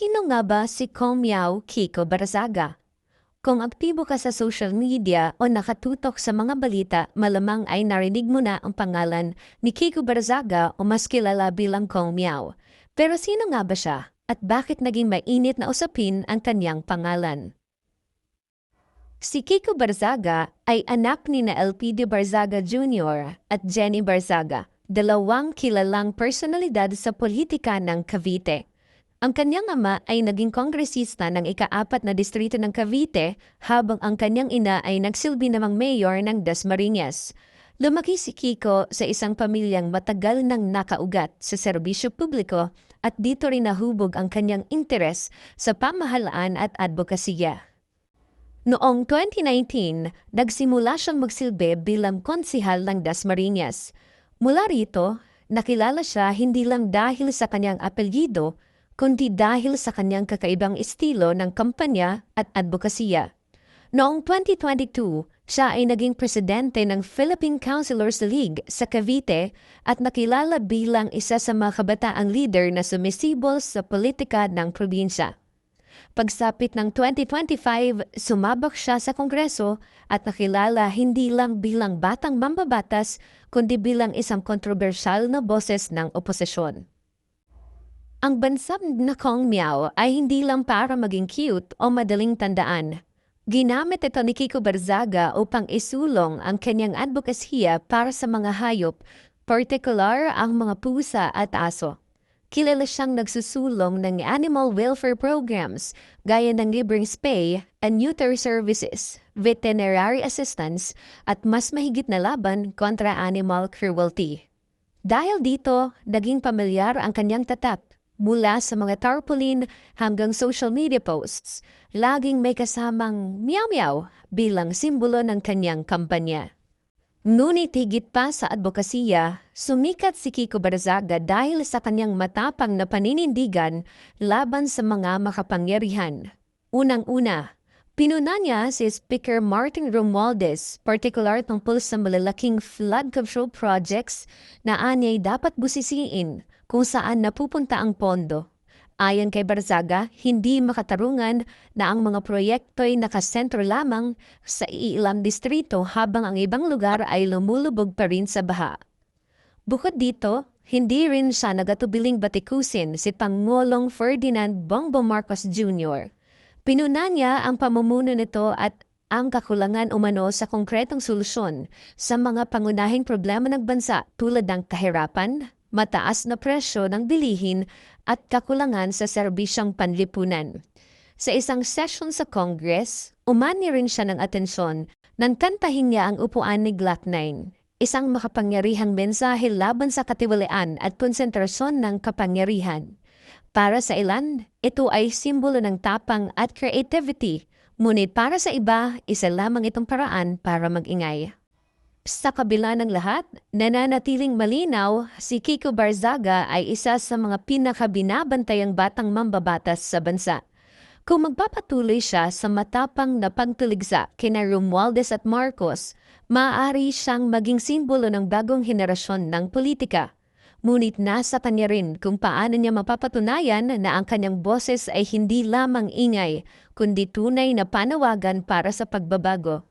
Sino nga ba si Kong Kiko Barazaga? Kung aktibo ka sa social media o nakatutok sa mga balita, malamang ay narinig mo na ang pangalan ni Kiko Barazaga o mas kilala bilang Kong. Pero sino nga ba siya at bakit naging mainit na usapin ang kanyang pangalan? Si Kiko Barzaga ay anak ni na Elpidio Barzaga Jr. at Jenny Barzaga, dalawang kilalang personalidad sa politika ng Cavite. Ang kanyang ama ay naging kongresista ng ikaapat na distrito ng Cavite habang ang kanyang ina ay nagsilbi namang mayor ng Dasmariñas. Lumaki si Kiko sa isang pamilyang matagal nang nakaugat sa serbisyo publiko at dito rin nahubog ang kanyang interes sa pamahalaan at advokasya. Noong 2019, nagsimula siyang magsilbi bilang konsihal ng Dasmariñas. Mula rito, nakilala siya hindi lang dahil sa kanyang apelyido, kundi dahil sa kanyang kakaibang estilo ng kampanya at advokasya. Noong 2022, siya ay naging presidente ng Philippine Councilors League sa Cavite at nakilala bilang isa sa mga kabataang leader na sumisibol sa politika ng probinsya. Pagsapit ng 2025, sumabak siya sa Kongreso at nakilala hindi lang bilang batang mambabatas kundi bilang isang kontrobersyal na boses ng oposisyon. Ang bansab na Kong Miao ay hindi lang para maging cute o madaling tandaan. Ginamit ito ni Kiko Barzaga upang isulong ang kanyang advokasya para sa mga hayop, partikular ang mga pusa at aso. Kilala siyang nagsusulong ng animal welfare programs gaya ng libreng spay and neuter services, veterinary assistance at mas mahigit na laban kontra animal cruelty. Dahil dito, naging pamilyar ang kanyang tatak Mula sa mga tarpaulin hanggang social media posts, laging may kasamang meow-meow bilang simbolo ng kanyang kampanya. Ngunit higit pa sa advokasya, sumikat si Kiko Barzaga dahil sa kanyang matapang na paninindigan laban sa mga makapangyarihan. Unang-una, pinuna niya si Speaker Martin Romualdez, partikular tungkol sa malalaking flood control projects na anyay dapat busisiin kung saan napupunta ang pondo. Ayon kay Barzaga, hindi makatarungan na ang mga proyekto ay nakasentro lamang sa iilang distrito habang ang ibang lugar ay lumulubog pa rin sa baha. Bukod dito, hindi rin siya nagatubiling batikusin si Pangulong Ferdinand Bongbong Marcos Jr. Pinuna niya ang pamumuno nito at ang kakulangan umano sa konkretong solusyon sa mga pangunahing problema ng bansa tulad ng kahirapan, mataas na presyo ng bilihin at kakulangan sa serbisyong panlipunan. Sa isang session sa Congress, umani rin siya ng atensyon nang kantahin niya ang upuan ni 9, isang makapangyarihang mensahe laban sa katiwalian at konsentrasyon ng kapangyarihan. Para sa ilan, ito ay simbolo ng tapang at creativity, ngunit para sa iba, isa lamang itong paraan para magingay. Sa kabila ng lahat, nananatiling malinaw, si Kiko Barzaga ay isa sa mga pinakabinabantayang batang mambabatas sa bansa. Kung magpapatuloy siya sa matapang na pagtuligsa kina Romualdez at Marcos, maaari siyang maging simbolo ng bagong henerasyon ng politika. Ngunit nasa kanya rin kung paano niya mapapatunayan na ang kanyang boses ay hindi lamang ingay, kundi tunay na panawagan para sa pagbabago.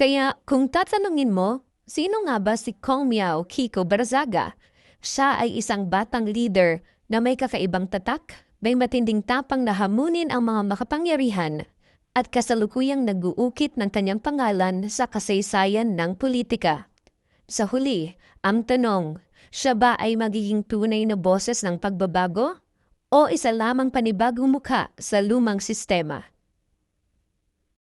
Kaya kung tatanungin mo, sino nga ba si Kong Miao Kiko Barzaga? Siya ay isang batang leader na may kakaibang tatak, may matinding tapang na hamunin ang mga makapangyarihan at kasalukuyang nag-uukit ng kanyang pangalan sa kasaysayan ng politika. Sa huli, ang tanong, siya ba ay magiging tunay na boses ng pagbabago? O isa lamang panibagong mukha sa lumang sistema?